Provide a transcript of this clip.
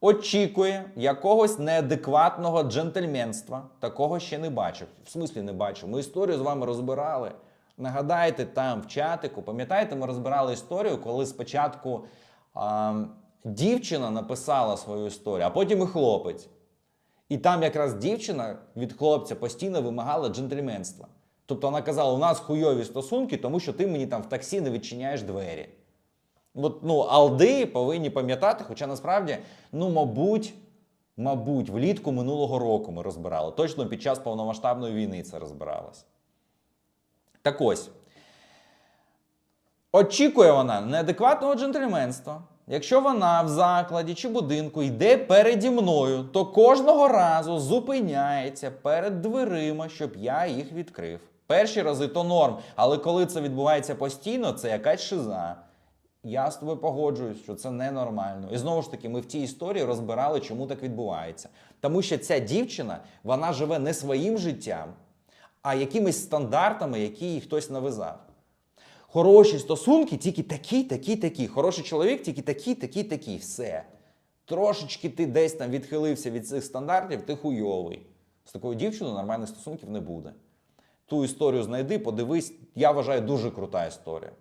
Очікує якогось неадекватного джентльменства. Такого ще не бачив. В смислі не бачив. Ми історію з вами розбирали. Нагадайте там в чатику. Пам'ятаєте, ми розбирали історію, коли спочатку а, дівчина написала свою історію, а потім і хлопець. І там якраз дівчина від хлопця постійно вимагала джентльменства. Тобто вона казала: у нас хуйові стосунки, тому що ти мені там в таксі не відчиняєш двері. От, ну, алди повинні пам'ятати, хоча насправді, ну, мабуть, мабуть, влітку минулого року ми розбирали. Точно під час повномасштабної війни це розбиралось. Так ось. Очікує вона неадекватного джентльменства. Якщо вона в закладі чи будинку йде переді мною, то кожного разу зупиняється перед дверима, щоб я їх відкрив. Перші рази то норм, але коли це відбувається постійно, це якась шиза. Я з тобою погоджуюсь, що це ненормально. І знову ж таки, ми в цій історії розбирали, чому так відбувається. Тому що ця дівчина вона живе не своїм життям, а якимись стандартами, які їй хтось навязав. Хороші стосунки тільки такі, такі, такі. Хороший чоловік тільки такі, такі, такі. Все. Трошечки ти десь там відхилився від цих стандартів, ти хуйовий. З такою дівчиною нормальних стосунків не буде. Ту історію знайди, подивись, я вважаю, дуже крута історія.